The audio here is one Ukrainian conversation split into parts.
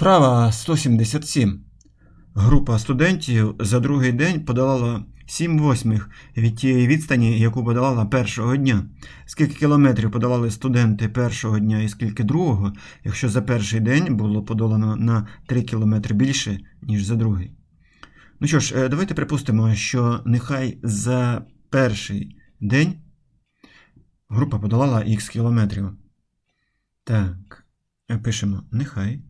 Вправа 177. Група студентів за другий день подолала 7 восьмих від тієї відстані, яку подолала першого дня. Скільки кілометрів подолали студенти першого дня і скільки другого, якщо за перший день було подолано на 3 кілометри більше, ніж за другий. Ну що ж, е, давайте припустимо, що нехай за перший день група подолала х кілометрів. Так, е, пишемо нехай.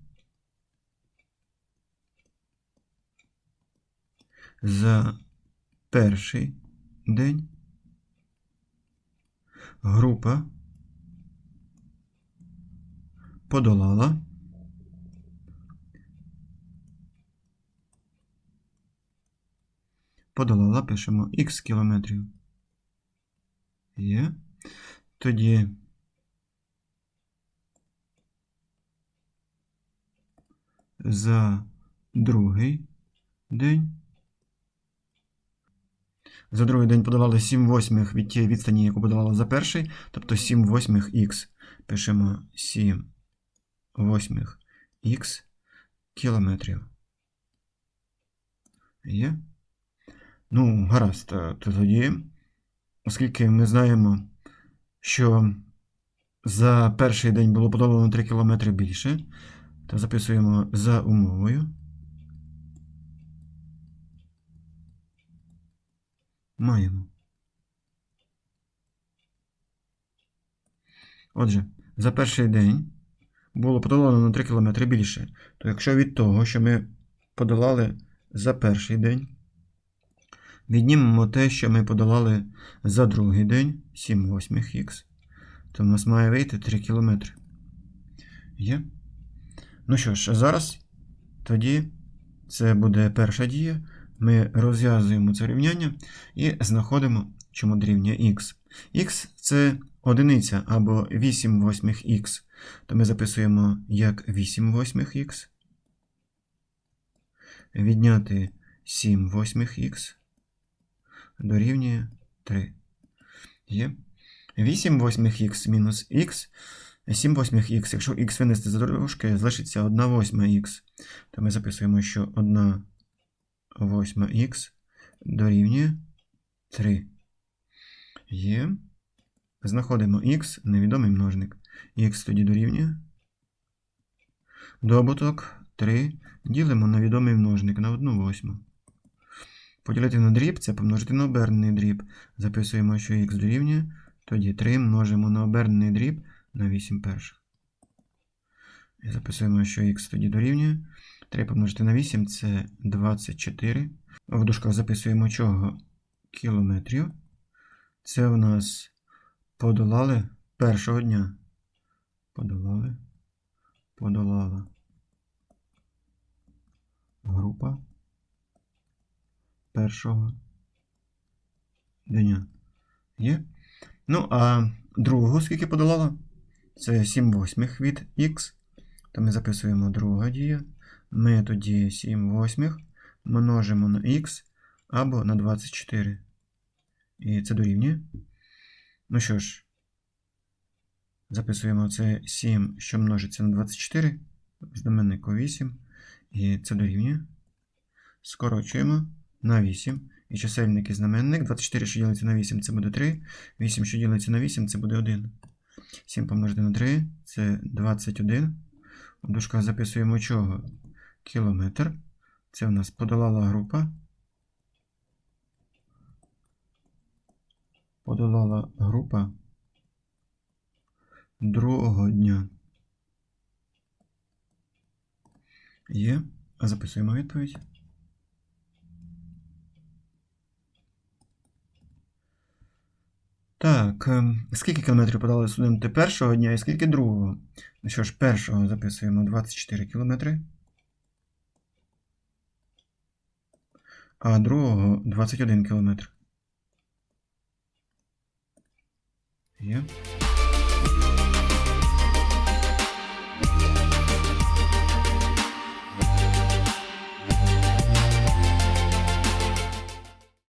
За перший день група подолала подолала, пишемо х кілометрів. Є. Тоді за другий день за другий день подавали 7 восьмих від тієї відстані, яку подавали за перший, тобто 7 восьмих х. Пишемо 7 восьмих х кілометрів. Є? Ну, гаразд, то тоді, оскільки ми знаємо, що за перший день було подолано 3 км більше, то записуємо за умовою. Маємо. Отже, за перший день було подолано на 3 км більше. То якщо від того, що ми подолали за перший день, віднімемо те, що ми подолали за другий день, 7 восьмих х, то в нас має вийти 3 км. Є? Ну що ж, зараз тоді це буде перша дія. Ми розв'язуємо це рівняння і знаходимо, чому дорівнює х. х це одиниця або 8 восьмих х. То ми записуємо як 8 восьмих х. Відняти 7 восьмих х дорівнює 3. Є. 8 восьмих х мінус х. 7 восьмих х. Якщо х винести за дорожки, залишиться 1 восьма х. То ми записуємо, що 1 восьма х дорівнює 3. Є. Знаходимо х, невідомий множник. Х тоді дорівнює. Добуток 3. Ділимо на відомий множник на 1 восьму. Поділити на дріб це помножити на обернений дріб. Записуємо, що х дорівнює. Тоді 3 множимо на обернений дріб на 8 перших. І записуємо, що х тоді дорівнює. 3 помножити на 8 це 24. В дужках записуємо чого? Кілометрів. Це у нас подолали першого дня. Подолали. Подолала. Група першого дня. Є? Ну, а другого скільки подолала? Це 7 восьмих від х. То ми записуємо друга дія. Ми тоді 7 восьмих множимо на х або на 24. І це дорівнює. Ну що ж, записуємо це 7, що множиться на 24. Знаменнику 8. І це дорівнює. Скорочуємо на 8. І чисельник і знаменник. 24, що ділиться на 8, це буде 3. 8, що ділиться на 8, це буде 1. 7 помножити на 3 це 21. У дужках записуємо чого? Кілометр. Це в нас подолала група. Подолала група другого дня. Є. Записуємо відповідь. Так, ем, скільки кілометрів подали студенти першого дня і скільки другого? Ну що ж, першого записуємо 24 кілометри. А другого 21 кілометр. Є.